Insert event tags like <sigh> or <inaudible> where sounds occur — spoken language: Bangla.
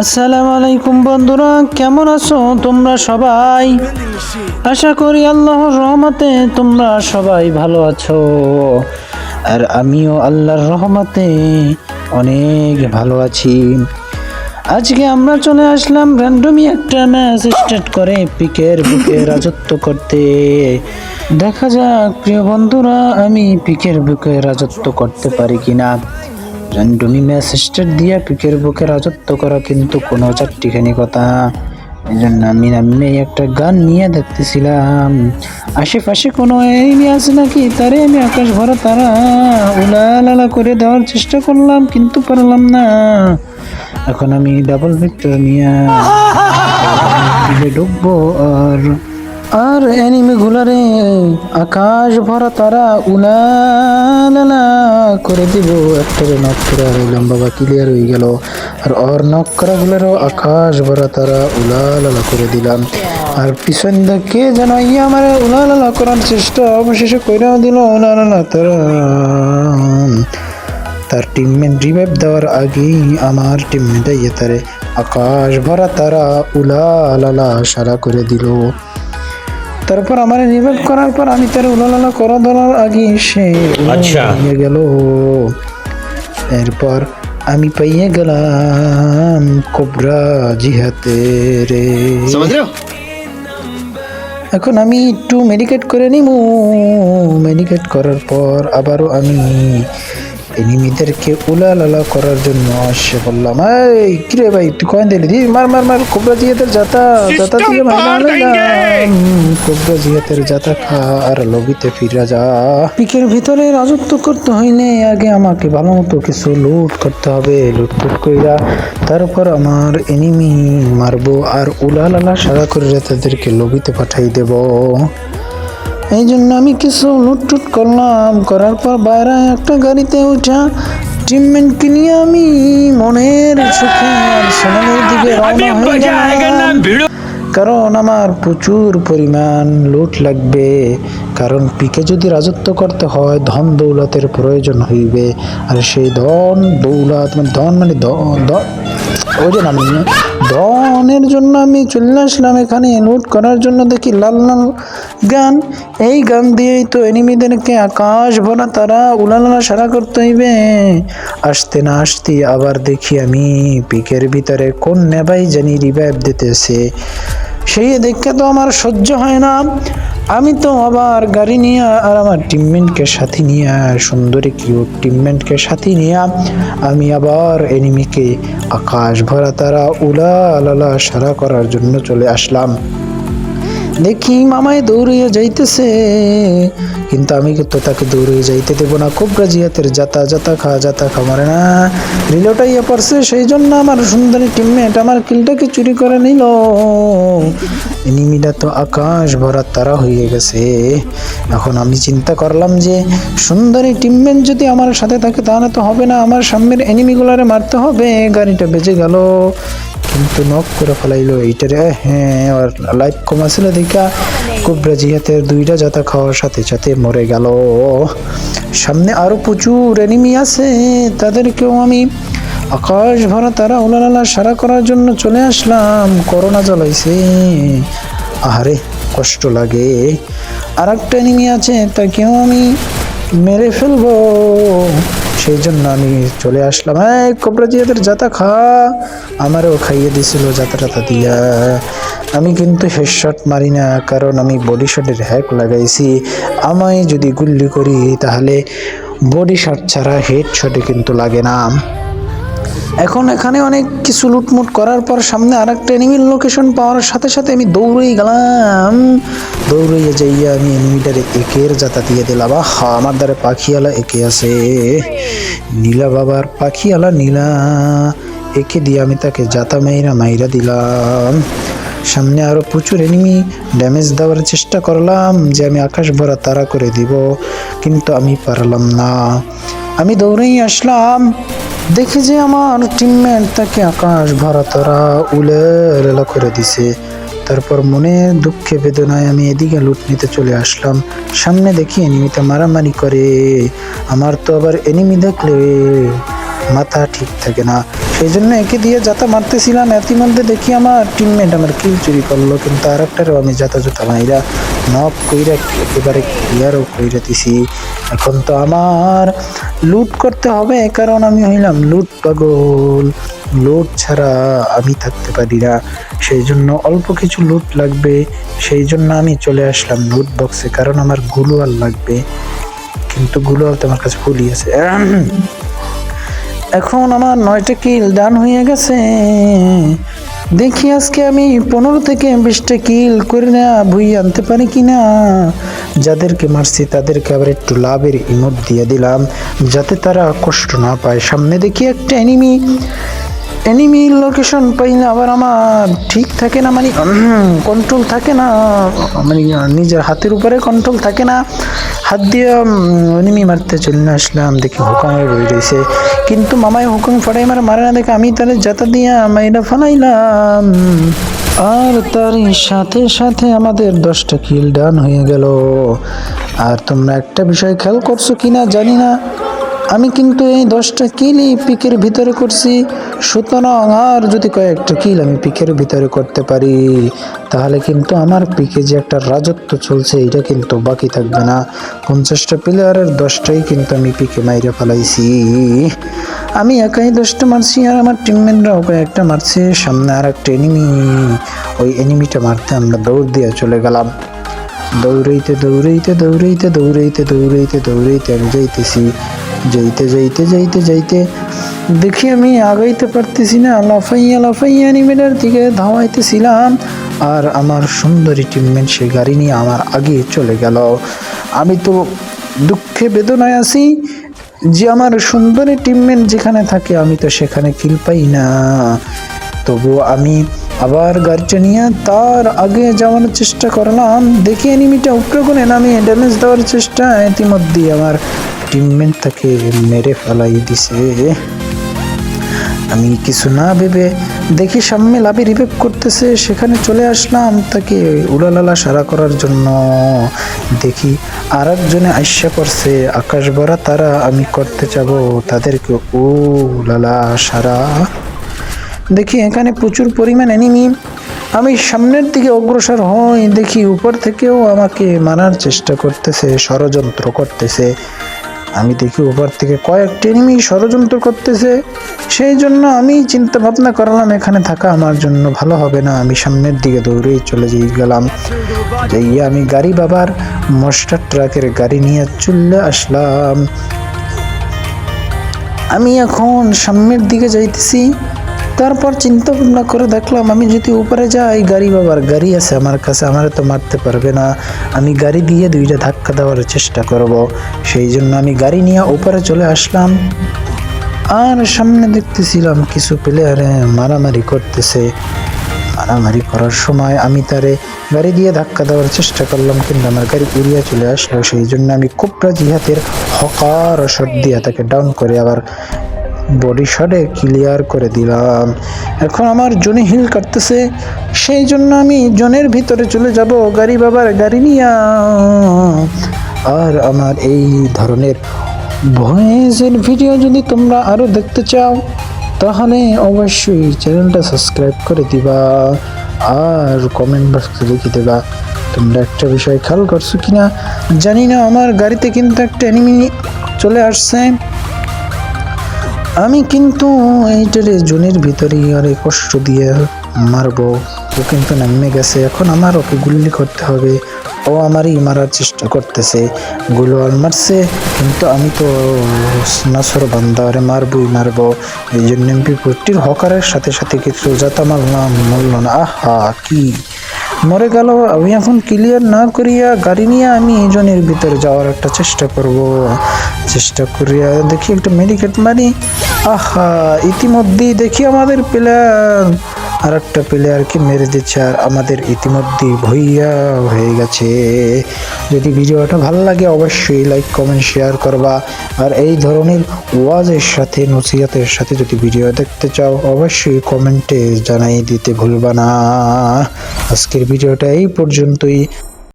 আসসালামু আলাইকুম বন্ধুরা, কেমন আছো তোমরা সবাই? আশা করি আল্লাহর রহমতে তোমরা সবাই ভালো আছো। আর আমিও আল্লাহর রহমতে অনেক ভালো আছি। আজকে আমরা চলে আসলাম র্যান্ডমই একটা ম্যাচ স্টার্ট করে পিকের বুকে রাজত্ব করতে। দেখা যাক, প্রিয় বন্ধুরা, আমি পিকের বুকে রাজত্ব করতে পারি কিনা। র্যান্ডমি ম্যাচ স্টার্ট দিয়ে পিকের বুকে রাজত্ব করা কিন্তু কোনো চারটিখানি কথা। এই জন্য আমি নামে একটা গান নিয়ে দেখতেছিলাম। আশেপাশে কোনো এনিমি আছে নাকি? তারে আমি আকাশ ভরা তারা উলালালা করে দেওয়ার চেষ্টা করলাম কিন্তু পারলাম না। এখন আমি ডাবল ভিক্টর নিয়ে ঢুকবো আর আর এনিমি গুলারে আকাশ ভরা তারা উলালালা করে দিব। একটারে নক করে আর লম্বা ক্লিয়ার হয়ে গেল। আর ওর নক করা গুলারও আকাশ ভরা তারা উলালালা করে দিলাম। আর পিছন দিকে যেন ইয়ে আমার উলালালা করার চেষ্টা অবশেষে কইরাও দিল উলালালা তারা। তার টিমমেট রিভাইভ দেওয়ার আগেই আমার টিমমেট ইয়ে তারে আকাশ ভরা তারা উলা লালা সারা করে দিল। তারপর আমার রিভাইভ করার পর আমি তার উলালালা করা ধরার আগে সে আচ্ছা। গেল। এরপর আমি পাইয়ে গেলাম কোবরা জিহাতে রে। এখন আমি একটু মেডিকেট করে নিমু। মেডিকেট করার পর আবারও আমি এনিমিদেরকে উলালালা করার জন্য আসে বললাম এই কিরে ভাই তুই কয়েন দিলি? দি মার মার মার কোবরা জিয়াতের জাতা জাতা দিয়ে মারলাম কোবরা জিয়াতের জাতা খা আর লবিতে ফিরা যা। পিকের ভিতরে রাজত্ব করতে হয়নি আগে আমাকে ভালো মতো কিছু লুট করতে হবে লুট টুট কইরা তারপর আমার এনিমি মারবো আর উলালালা সারা করে তাদেরকে লবিতে পাঠাই দেব। এই জন্য আমি কিছু লুটটুট করলাম। করার পর বাইরে একটা গাড়িতে উঠা টিমমেটকে নিয়ে আমি মনের সুখে আর সোনালের দিকে রওনা হয়ে গেলাম। কারণ আমার প্রচুর পরিমাণ লুট লাগবে। কারণ পিকে যদি রাজত্ব করতে হয় ধন দৌলতের প্রয়োজন হইবে। আর সেই ধন দৌলত মানে ধন মানে ধ- ধ- ওই যে নাম নিয়ে ধনের জন্য আমি চলে আসলাম এখানে নোট করার জন্য দেখি লাল লাল গান। এই গান দিয়েই তো এনিমিদেরকে আকাশ ভরা তারা উলালালা সারা করতে হইবে। আসতে না আসতে আবার দেখি আমি পিকের ভিতরে কোন নেবাই জানি রিভাইভ দিতেছে। সেই দেখে তো আমার সহ্য হয় না। আমি তো আবার গাড়ি নিয়ে আর আমার টিমমেন্টকে সাথে নিয়ে, সুন্দরী কিউট টিমমেন্টকে সাথে নিয়ে আমি আবার এনিমিকে আকাশ ভরা তারা উলা সারা করার জন্য চলে আসলাম। দেখি মামায় দৌড়িয়ে যাইতেছে। কিন্তু আমি তো তাকে দৌড়িয়ে যাইতে দেবো না। খুব রাজিয়াতের যাতা যাতা খা যাতা খা মারে না। রিলোটা ইয়ে পড়ছে সেই জন্য আমার সুন্দরী টিমমেট আমার কিলটাকে চুরি করে নিল। এনিমিটা তো আকাশ ভরা তারা হয়ে গেছে। এখন আমি চিন্তা করলাম যে, সুন্দরী টিমমেট যদি আমার সাথে থাকে, তাহলে তো হবে না। আমার সামনের এনিমিগুলারে মারতে হবে। গাড়িটা বেজে গেল। কিন্তু নক করে ফেলাইলো এইটারে। হ্যাঁ আর লাইফ কম আছিল দেখা কুবরা জিহাতের দুইটা জাতা খাওয়ার সাথে সাথে মরে গেল। সামনে আরও প্রচুর এনিমি আছে তাদেরকেও আমি আকাশ ভরা তারা উলালালা সারা করার জন্য চলে আসলাম। করোনা জ্বলাইছে। আহারে, কষ্ট লাগে। আর একটা এনিমি আছে, তাকেও আমি মেরে ফেলব। সেই জন্য আমি চলে আসলাম। এই কোবরা জিয়াদের যাতা খা, আমারও খাইয়ে দিছিল যাতা টাতা দিয়া। আমি কিন্তু হেডশট মারি না, কারণ আমি বডি শটের হ্যাক লাগাইছি। আমায় যদি গুল্লি করি, তাহলে বডি শট ছাড়া হেড শটে কিন্তু লাগে না। এখন এখানে অনেক কিছু লুটমুট করার পর সামনে আর একটা এনিমির লোকেশন পাওয়ার সাথে সাথে আমি দৌড়েই গেলাম। দৌড়াইয়া যাইয়া আমি এনিমিটারে একের যাতা দিয়ে দিলাম। আহা, আমার দ্বারা পাখিওয়ালা একে আছে। নীলা বাবার পাখিওয়ালা নীলা। একে দিয়ে আমি তাকে যাতা মাইরা মাইরা দিলাম। সামনে আরও প্রচুর এনিমি ড্যামেজ দেওয়ার চেষ্টা করলাম যে আমি আকাশ ভরা তারা করে দিব, কিন্তু আমি পারলাম না। আমি দৌড়েই আসলাম। দেখি যে আমার টিমমেট তাকে আকাশ ভরা তারা রেলা করে দিছে। তারপর মনে দুঃখে, বেদনায় আমি এদিকে লুট নিতে চলে আসলাম। সামনে দেখি এনিমিতে মারামারি করে। আমার তো আবার এনিমি দেখলে মাথা ঠিক থাকে না। এই জন্য একে দিয়ে যাতা মারতেছিলাম, এতই মধ্যে দেখি আমার টিমমেট আমার কিল চুরি করল, কিন্তু আর একটারও আমি জুতা মাইরা নক কইরা একেবারে ক্লিয়ারও কইরা দিছি। এখন তো আমার লুট করতে হবে কারণ আমি হইলাম লুট পাগল। লুট ছাড়া আমি থাকতে পারি না। সেই জন্য অল্প কিছু লুট লাগবে সেই জন্য আমি চলে আসলাম লুট বক্সে কারণ আমার গুলোয়াল লাগবে। কিন্তু গুলোয়াল তো আমার কাছে ফুলই আছে। <clears throat> এখন আমার নয়টা কিল ডান হয়ে গেছে। দেখি আজকে আমি পনেরো থেকে বিশটা কিল করে না, ভুই আনতে পারি কি না যাদেরকে মারছি তাদেরকে আবার একটু লাভের ইমোট দিয়ে দিলাম, যাতে তারা কষ্ট না পায়। সামনে দেখি একটা এনিমি এনিমি লোকেশন পাই না আবার আমার ঠিক থাকে না মানে কন্ট্রোল থাকে না মানে নিজের হাতের উপরে কন্ট্রোল থাকে না। হাত দিয়ে মারতে চলে না আসলাম, দেখি হুকাম বই রয়েছে কিন্তু মামাই হুকুম ফাটাই মারা, মারে না দেখে আমি তাহলে যাতা দিয়া মাইরা ফালাইলাম। আর তার সাথে সাথে আমাদের দশটা কিল ডান হয়ে গেল। আর তোমরা একটা বিষয় খেয়াল করছ কিনা জানি না। আমি কিন্তু এই দশটা কিলই পিকের ভিতরে করছি। সুতরাং আর যদি কয়েকটা কিল আমি পিকের ভিতরে করতে পারি, তাহলে কিন্তু আমার পিকে যে একটা রাজত্ব চলছে, এটা কিন্তু বাকি থাকবে না। পঞ্চাশটা প্লেয়ারের দশটাই কিন্তু আমি পিকে মাইরে ফেলাইছি। আমি একাই দশটা মারছি আর আমার টিমমেটরাও কয়েকটা মারছে। সামনে আর একটা এনিমি ওই এনিমিটা মারতে আমরা দৌড় দিয়ে চলে গেলাম। দৌড়াইতে দৌড়াইতে দৌড়াইতে দৌড়াইতে দৌড়াইতে দৌড়াইতে আমি যাইতেছি। যাইতে যাইতে যাইতে যাইতে। দেখি আমি আগাইতে পারতেছি না। লাফাইয়া লাফাইয়া নিমেটার দিকে ধাওয়াইতেছিলাম। আর আমার সুন্দরী টিমমেট সেই গাড়ি নিয়ে আমার আগে চলে গেল। আমি তো দুঃখে বেদনায় আছি যে আমার সুন্দরী টিমমেট যেখানে থাকে, আমি তো সেখানে কিল পাই না। তবু আমি আবার গাড়িটা নিয়ে তার আগে যাওয়ার চেষ্টা করলাম। দেখি এনিমিটা উপরে কোণে নামিয়ে ড্যামেজ দেওয়ার চেষ্টা ইতিমধ্যেই আমার টিমমেট তাকে মেরে ফেলাই দিছে। আমি কিছু না ভেবে দেখি সামনে লাভে রিভেভ করতেছে, সেখানে চলে আসলাম তাকে উলালালা সারা করার জন্য। দেখি আর একজনে আইসা করছে আকাশ ভরা তারা, আমি করতে যাব তাদেরকে ও লালা সারা। দেখি এখানে প্রচুর পরিমাণ এনিমি আমি সামনের দিকে অগ্রসর হই, দেখি উপর থেকেও আমাকে মারার চেষ্টা করতেছে, ষড়যন্ত্র করতেছে। আমি দেখি উপর থেকে কয়েকটি এনিমি ষড়যন্ত্র করতেছে। সেই জন্য আমি চিন্তা ভাবনা করলাম, এখানে থাকা আমার জন্য ভালো হবে না। আমি সামনের দিকে দৌড়েই চলে যেই গেলাম। যাইয়ে আমি গাড়ি বাবার মস্টার ট্রাকের গাড়ি নিয়ে চলে আসলাম। আমি এখন সামনের দিকে যাইতেছি। তারপর চিন্তা ভাবনা করে দেখলাম, আমি যদি উপরে যাই, গাড়ি বাবার গাড়ি আছে আমার কাছে, আমার তো মারতে পারবে না। আমি গাড়ি দিয়ে দুইটা ধাক্কা দেওয়ার চেষ্টা করব। সেই জন্য আমি গাড়ি নিয়ে উপরে চলে আসলাম। আর সামনে দেখতেছিলাম কিছু প্লেয়ারে মারামারি করতেছে। মারামারি করার সময় আমি তারে গাড়ি দিয়ে ধাক্কা দেওয়ার চেষ্টা করলাম, কিন্তু আমার গাড়ি উড়িয়া চলে আসলো। সেই জন্য আমি কোপরা জিহাতের হকার শট দিয়ে তাকে ডাউন করে আবার বডি শটে ক্লিয়ার করে দিলাম। এখন আমার জনে হিল কাটতেছে, সেই জন্য আমি জনের ভিতরে চলে যাব, গাড়ি বাবার গাড়ি নিয়ে। আর আমার এই ধরনের ভয়েসের ভিডিও যদি তোমরা আরও দেখতে চাও, তাহলে অবশ্যই চ্যানেলটা সাবস্ক্রাইব করে দিবা, আর কমেন্ট বক্সে লিখে দেবা, তোমরা একটা বিষয় খেয়াল করছ কিনা? জানি না, আমার গাড়িতে কিন্তু একটা এনিমি চলে আসছে। আমি কিন্তু এইটারে জুনের ভিতরেই আরে কষ্ট দিয়ে মারবো। ও কিন্তু নামে গেছে। এখন আমার ওকে গুল্লি করতে হবে। ও আমারই মারার চেষ্টা করতেছে। গুলোয়াল মারছে। কিন্তু আমি তো নাসর বান্দা আরে মারবই মারবো। এই জন্য এমপি ফোরটির হকারের সাথে সাথে কিছু যাতা মারলাম মরল না। আহা, কি মরে গেল, আমি এখন ক্লিয়ার না করিয়া গাড়ি নিয়ে আমি এই জনের ভিতরে যাওয়ার একটা চেষ্টা করব। চেষ্টা করিয়া দেখি একটা মেডিকেট মারি। আহা, ইতিমধ্যেই দেখি আমাদের প্লেয়ার আর একটা প্লেয়ারকে মেরে দিচ্ছে, আর আমাদের ইতিমধ্যে ভইয়া হয়ে গেছে। যদি ভিডিওটা ভালো লাগে অবশ্যই লাইক কমেন্ট শেয়ার করবা। আর এই ধরনের ওয়াজের সাথে, নসিহাতের সাথে যদি ভিডিও দেখতে চাও, অবশ্যই কমেন্টে জানাই দিতে ভুলবা না। আজকের ভিডিওটা এই পর্যন্তই।